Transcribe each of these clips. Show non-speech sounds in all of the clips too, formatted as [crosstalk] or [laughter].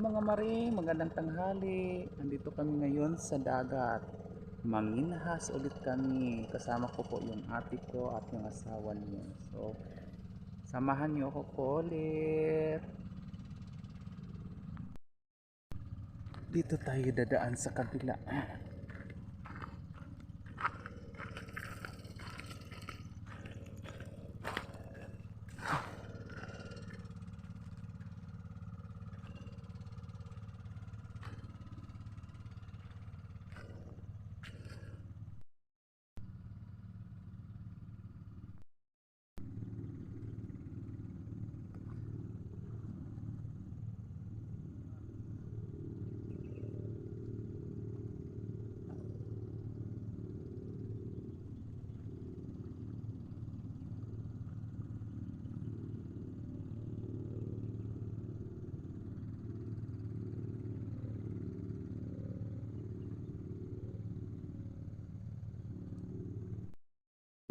Mga mare, magandang tanghali. Nandito kami ngayon sa dagat. Manginahas ulit kami. Kasama ko po yung ate ko at yung asawa niyo. So, samahan niyo ako po ulit. Dito tayo dadaan sa kabila.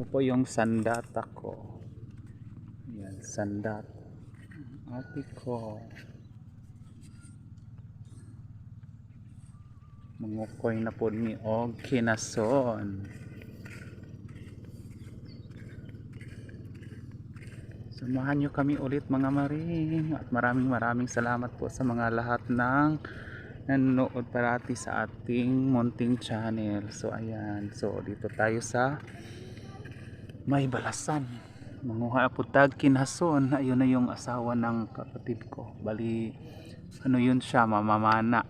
Po yung sandata ko. Yan, sandat. Ate ko. Mangukoy na po ni Og Kinason. Samahan nyo kami ulit mga maring at maraming maraming salamat po sa mga lahat ng nanonood parati sa ating munting channel. So ayan, so dito tayo sa may balasan. Manguha po tag kinason. Ayun na yung asawa ng kapatid ko. Bali ano yun siya mamamana.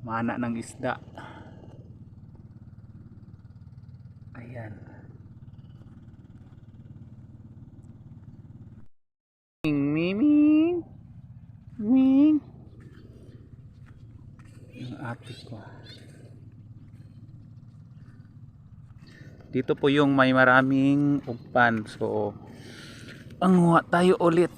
Mamana ng isda. Ayan ming ming ming yung ate ko Dito po yung may maraming upan. So, ang tayo ulit.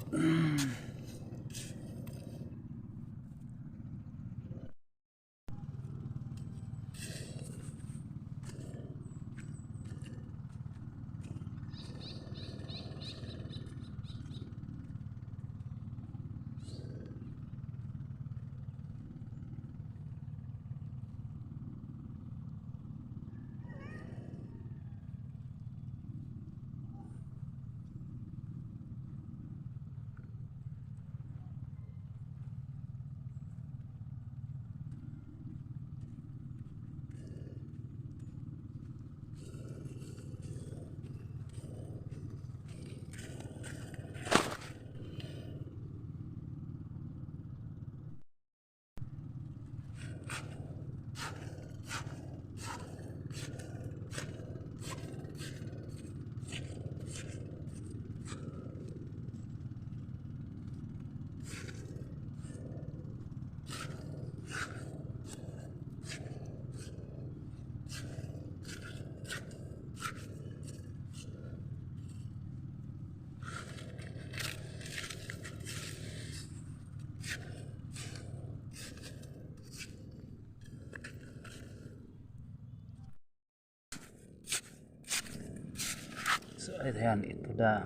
So, ayan, ito na.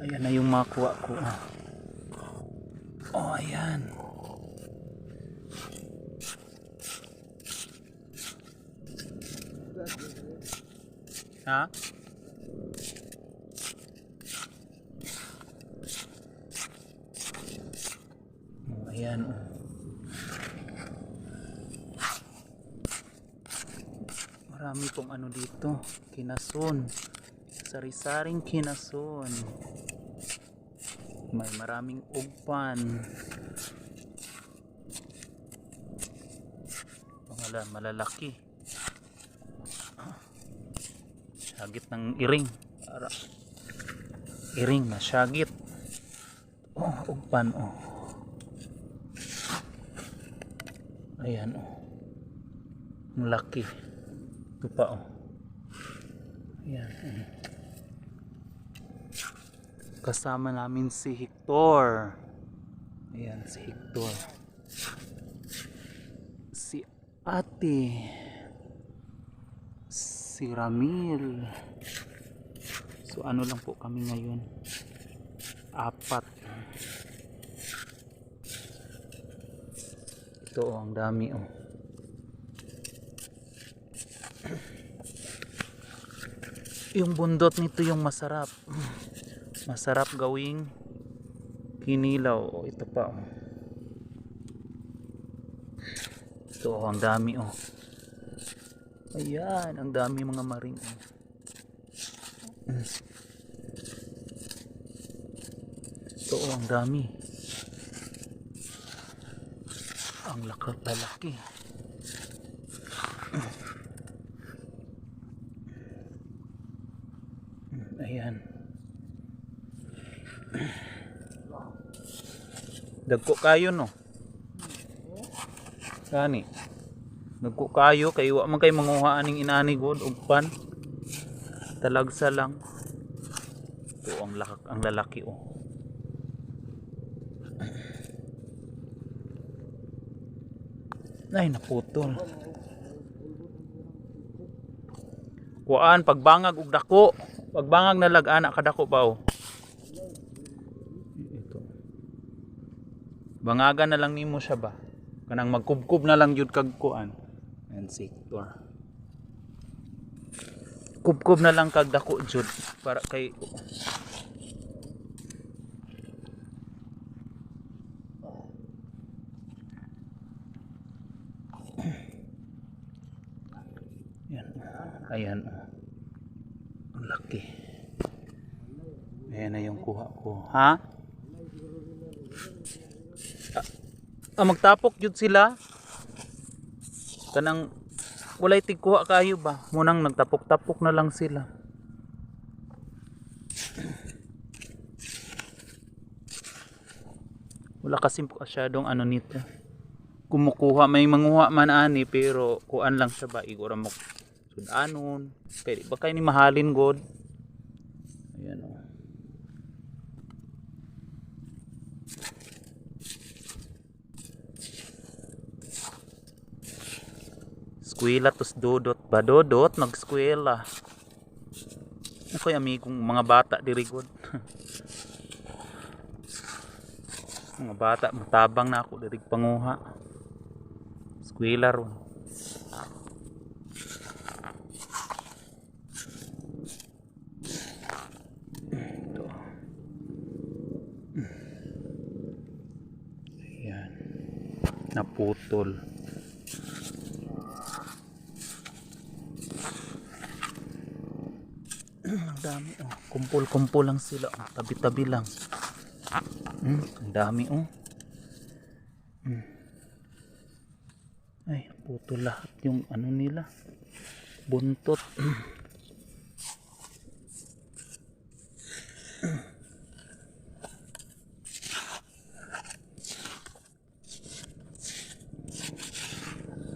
Ayan na yung makuha ko. Oh, ayan. Ha? Oh, ayan. Oh. Marami pong ano dito. Kinason. Sari-saring kinason. May maraming ugpan. Pangalan, malalaki. Syagit ng iring. Para iring na syagit. Oh, ugpan oh. Ayan oh. Ang laki. Ito pa oh. Ayan. oh. Kasama namin si Hector. Ayan si Hector. Si Ate. Si Ramil. So ano lang po kami ngayon? Apat. Ito oh, ang dami oh. Yung bundot nito yung masarap. Masarap gawing kinilaw. Oh, ito pa oh. Ito oh, ang dami oh. Ayan, ang dami mga maring. oh. Ito oh, ang dami. Ang laki lalaki. Mm, Ayan. Dagko kayo no. Gani. Dagko kayo kay wa man kay manguha aning inani god ug pan. Talagsa lang. Ito ang lakak ang lalaki oh. Ay, naputol. Kuan, pagbangag og dako. Pagbangag na lag-ana kadako pa oh. Bangagan na lang nimo siya ba? Kanang magkubkub na lang jud kag kuan. And sector. Kubkub na lang kag dako jud para kay Yan. Ayan. Ang laki. Ayan na yung kuha ko. Ha? Ah, ah, magtapok jud sila. Kanang walay tigkuha kayo ba? Munang nagtapok-tapok na lang sila. Wala kasi masyadong ano nito kumukuha may manguha man ani pero kuan lang siya ba igura mo sudanon kay ba kay ni mahalin god ayan oh. O Skwela tos dodot ba? Dodot nagskwela Ako'y amigong mga bata diri god [laughs] mga bata matabang na ako diri panguha. Skwela ron. Naputol. Ang dami oh. Kumpul-kumpul lang sila. oh. Tabi-tabi lang. Hmm, ang dami oh. Hmm. Ay, puto lahat yung ano nila. Buntot.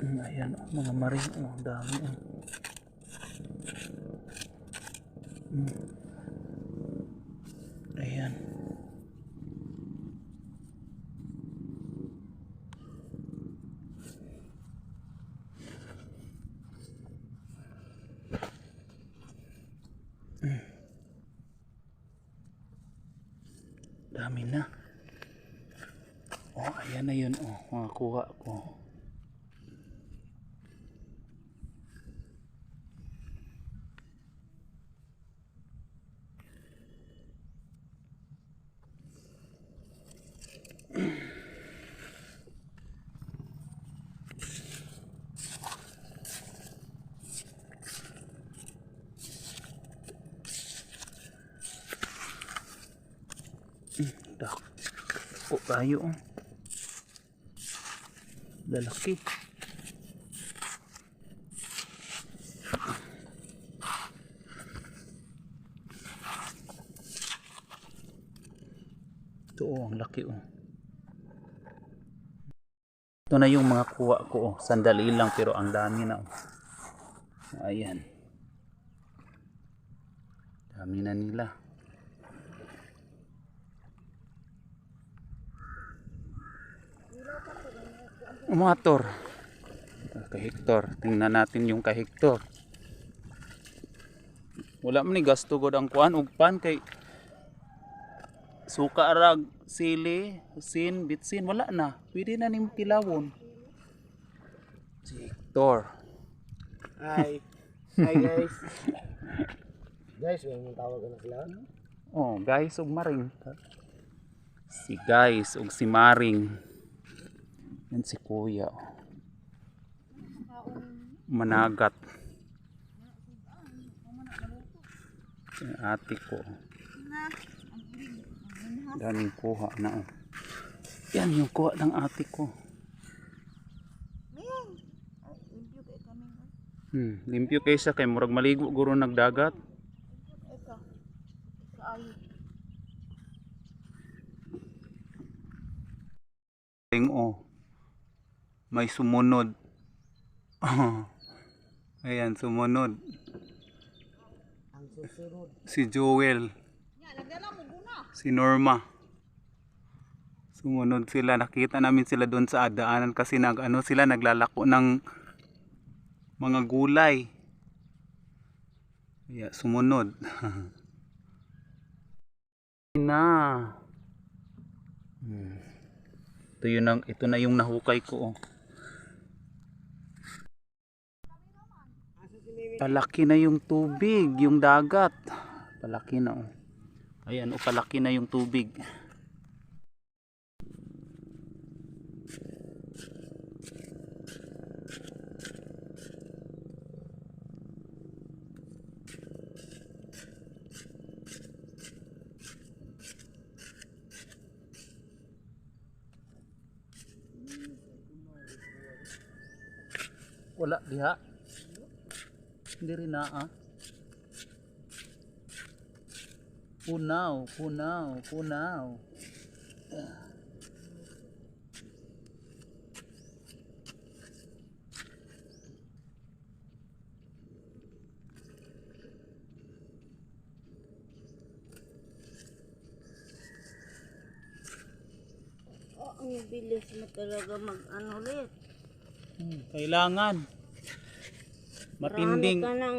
Mm, Ayan, oh, mga maring. Oh, dami. Oh. Ayan na yun. Oh, mga kuha ko. Dak. Po tayo. Lalaki. Ito oh, ang laki oh. Ito na yung mga kuha ko oh. Sandali lang pero ang dami na oh. Ayan. Dami na nila. Umator. Kay Hector. Tingnan natin yung kay Hector. Wala man ni gasto god ang kuan ug pan kay suka arag sili, sin, bitsin wala na. Pwede na nimo kilawon. Si Hector. Hi. Hi guys. [laughs] guys, may mong tawag na sila. Oh, guys, ug maring. Si guys ug si Maring. Yan si Kuya. Managat. Yung ate ko. Daming kuha na oh. Yan yung kuha ng ate ko. Hmm, limpyo kay siya kay murag maligo guro nagdagat. Ting oh. May sumunod. [laughs] Ayan, sumunod. Si Joel. Si Norma. Sumunod sila. Nakita namin sila doon sa daanan kasi nag, ano sila naglalako ng mga gulay. Kaya sumunod. [laughs] na. Hmm. Ito yun ang, ito na yung nahukay ko. Oh. Palaki na yung tubig, yung dagat. Palaki na oh. Ayan, oh, palaki na yung tubig. Wala diha. Hindi rin na ah. Punaw, punaw, punaw. Oh, ang bilis mo talaga mag-ano ulit. Hmm, kailangan. Matinding, Marami ka ng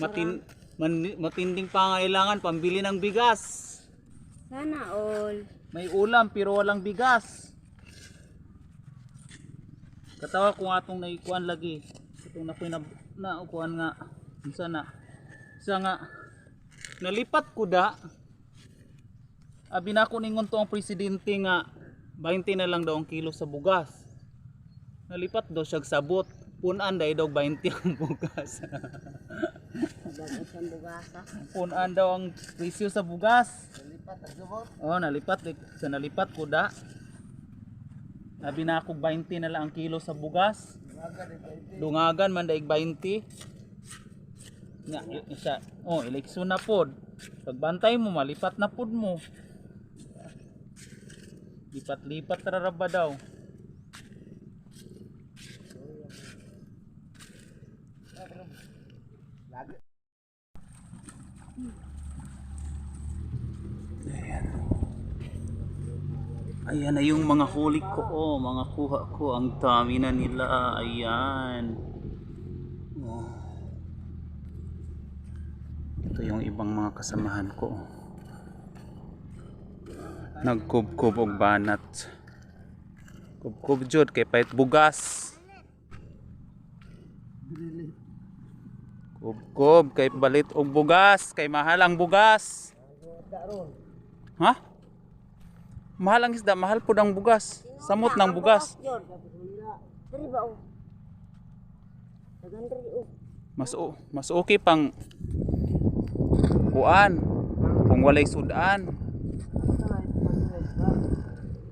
matin, man- matinding pangailangan pambili ng bigas. sana all. May ulam pero walang bigas. Katawa ko nga itong naikuan lagi. Itong nakuha na, naukuan nga. Isa na. Isa nga. Nalipat ko da. Abi na ako ningon to ang presidente nga 20 na lang daw ang kilo sa bugas. Nalipat daw siya sabot. Punan daw daw 20 ang bugas. Bago siyang bugasa. Punan daw ang presyo sa bugas. Lipat ang subot. Oh, nalipat sa nalipat ko da. Na ako 20 na lang ang kilo sa bugas. Dungagan man daig 20. Nga isa. Oh, eleksyon na pod. Pagbantay mo malipat na pod mo. Lipat-lipat raraba daw. Ayan na yung mga huli ko, oh, mga kuha ko. Ang dami na nila. Ayan. Oh. Ito yung ibang mga kasamahan ko. Nagkubkub og banat. Kubkub jud kay pait bugas. Kubkub kay balit og bugas, kay mahal ang bugas. Ha? Mahal ang isda, mahal po ang bugas. Samot ng bugas. Mas o, mas okay pang kuan kung walay sudan.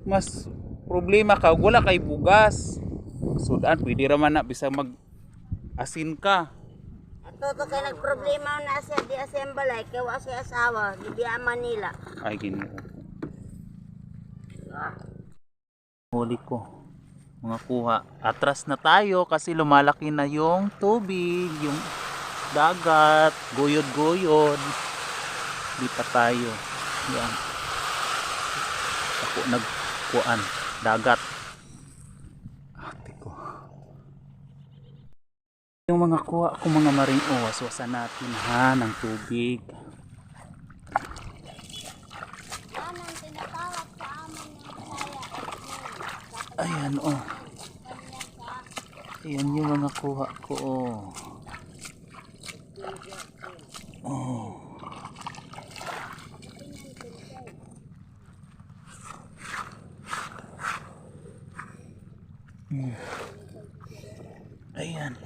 Mas problema ka wala kay bugas. Sudan pwede ra man na bisa mag asin ka. Ato to kay nagproblema na siya di assemble ay kay wa siya asawa di Manila. Ay Ginoo. Huli ko. Mga kuha. Atras na tayo kasi lumalaki na yung tubig, yung dagat, guyod-guyod. Di pa tayo. Yan. Ako nagkuan. Dagat. Ate ko. Yung mga kuha ako mga maring waswasan natin ha ng tubig. Ayan oh. Ayan yung mga kuha ko. Oh. Oh. Hmm. Ayan.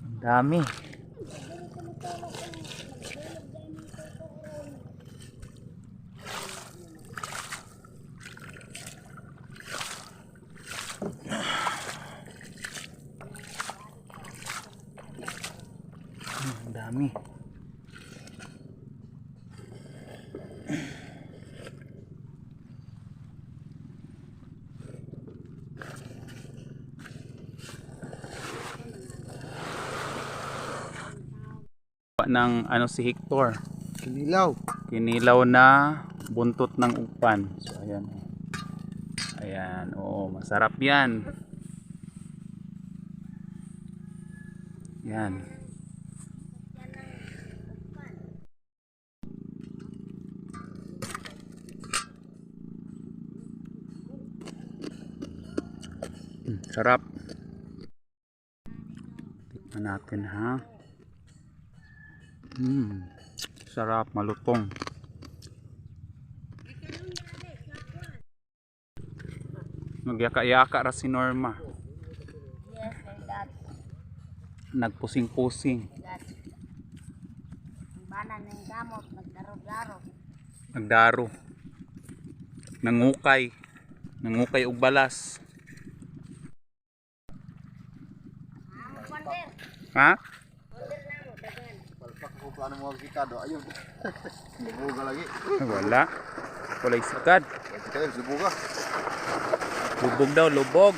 Ang dami. Ang dami. ng ano si Hector? Kinilaw. kinilaw na buntot ng upan. So ayan. Ayan oo masarap yan. Yan Hmm, sarap tikman natin ha Hmm, sarap, malutong. Nagyaka-yaka ra si Norma. Nagpusing-pusing. banan ng gamot, nagdaro-daro. Nagdaro. Nangukay. Nangukay og balas. Wonder, Ha? wonder na mo, dagan. Palpak ko plano mo kita do. Ayun. Subuga lagi. Wala. Walay sikad. Lubog daw, lubog.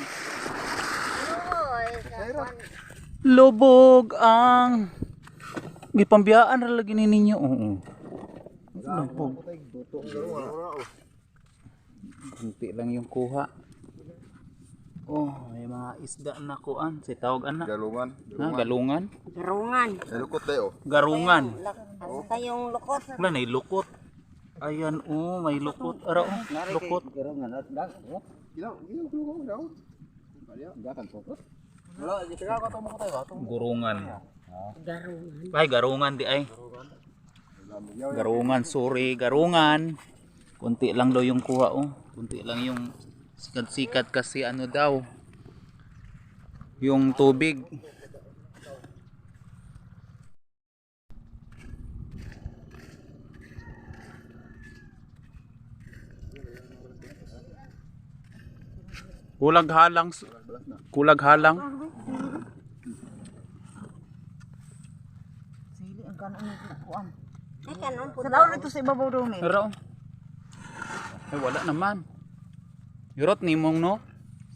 Lubog ang gipambiyaan ra lagi ni ninyo. Oo. Lubog. Kunti lang yung kuha. Oh, may mga isda na kuan. Si tawag ana. Galungan. Ha, galungan? Garungan. Nalukot tayo. Garungan. Asa tayong lukot. Wala na lukot. Ayan oh, may lukot. Ara oh, lukot. Galungan at dag. Ilaw, ilaw ko daw. Kaya gakan pokot. Wala, di ka ka mo ko tayo. Gurungan. Garungan. Ay, garungan di ay. Garungan, sorry, garungan. Kunti lang daw yung kuha oh. Kunti lang yung sikat-sikat kasi ano daw. Yung tubig. Kulag halang. Kulag halang. Ay, kanon po. Sa daw ito sa ibabaw daw ni. Pero, ay wala naman. Yurot ni mong no?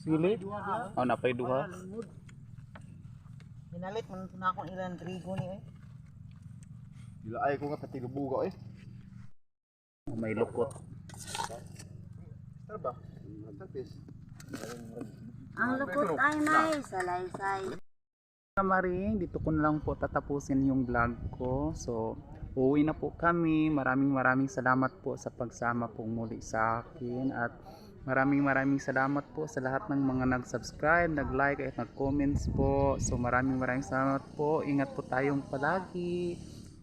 Sili? Oh, napay duha. Hinalit man na akong ilan trigo ni eh. Ila ay ko nga pati lubuga eh. Oh, may lukot. Tarba. Tapis. Ang lukot ay may salaysay. Kamaring, dito ko na lang po tatapusin yung vlog ko. So, uwi na po kami. Maraming maraming salamat po sa pagsama po muli sa akin. At maraming maraming salamat po sa lahat ng mga nag-subscribe, nag-like at nag-comments po. So, maraming maraming salamat po. Ingat po tayong palagi.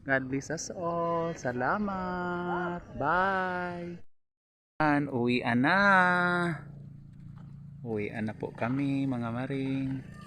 God bless us all. Salamat. Bye. An, uwian na. Uwian na po kami mga maring.